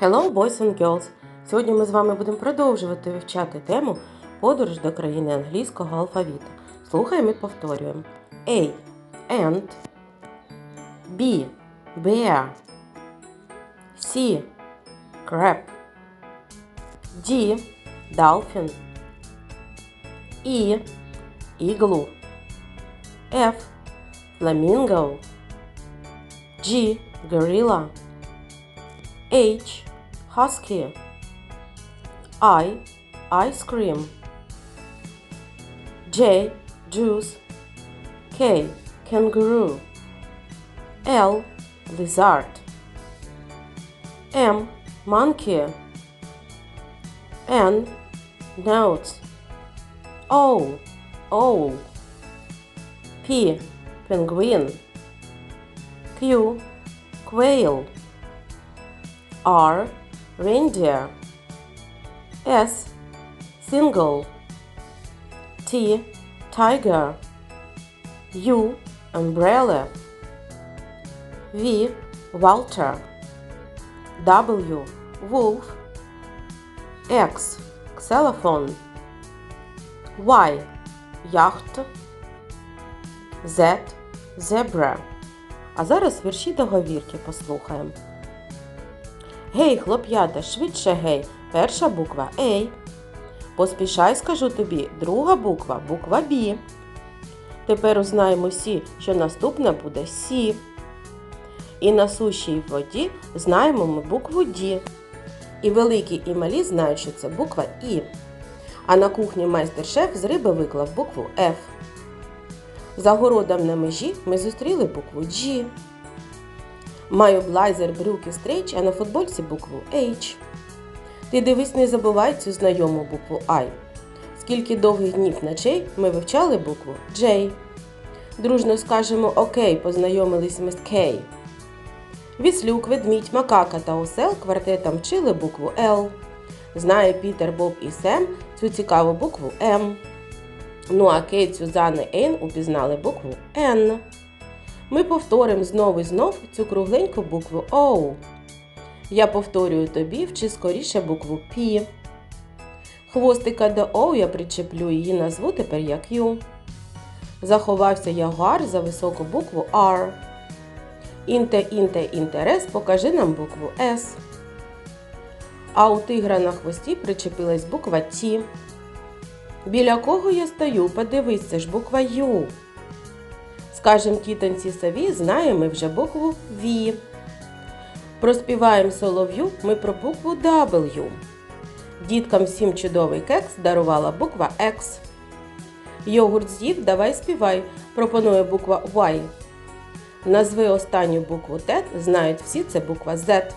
Hello, boys and girls! Сьогодні ми з вами будемо продовжувати вивчати тему подорож до країни англійського алфавіту. Слухаємо і повторюємо. A. Ant B. Bear C. Crab D. Dolphin E. Igloo F. Flamingo G. Gorilla H. Husky. I. Ice cream. J. Juice. K. Kangaroo. L. Lizard. M. Monkey. N. Note. O. Owl. P. Penguin. Q. Quail. R. Reindeer. S. Single. T. Tiger. U. Umbrella. V. Walter. W. Wolf. X. Xylophone. Y. Yacht. Z. Zebra. А зараз вірші договірки послухаємо. Гей, хлоп'ята, швидше гей. Перша буква A. Поспішай, скажу тобі, друга буква буква B. Тепер узнаємо всі, що наступна буде Сі. І на суші і в воді знаємо ми букву D. І великі і малі знають, що це буква І. А на кухні майстер-шеф з риби виклав букву F. За городом на межі ми зустріли букву G. Маю блайзер, брюки, стрейч, а на футбольці букву H. Ти дивись, не забувай цю знайому букву I. Скільки довгих днів ночей ми вивчали букву J. Дружно скажемо Окей, познайомились ми з K. Віслюк, ведмідь, макака та осел квартетом вчили букву L. Знає Пітер, Боб і Сем цю цікаву букву М. Ну а Кейт, Сюзанна і Ейн упізнали букву Н. Ми повторимо знову і знов цю кругленьку букву O. Я повторюю тобі, вчи скоріше букву P. Хвостика до O я причеплю її назву тепер як U. Заховався ягуар за високу букву R. Інте, інте, інтерес, покажи нам букву S. А у тигра на хвості причепилась буква T. Біля кого я стою? Подивись, це ж буква U. Скажем тітоньці сові, знаємо ми вже букву V. Проспіваємо солов'ю ми про букву W. Діткам всім чудовий кекс дарувала буква X. Йогурт з'їв, давай співай, пропонує буква Y. Назви останню букву Т, знають всі, це буква Z.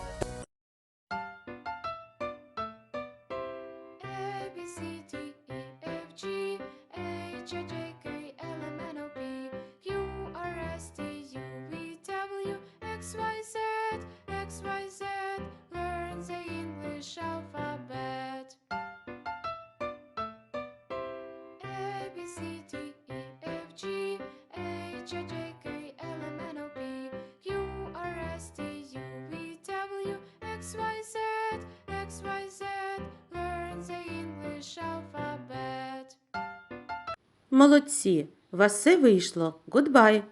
A B C D E F G H I J English alphabet. Молодці! Вас все вийшло. Goodbye!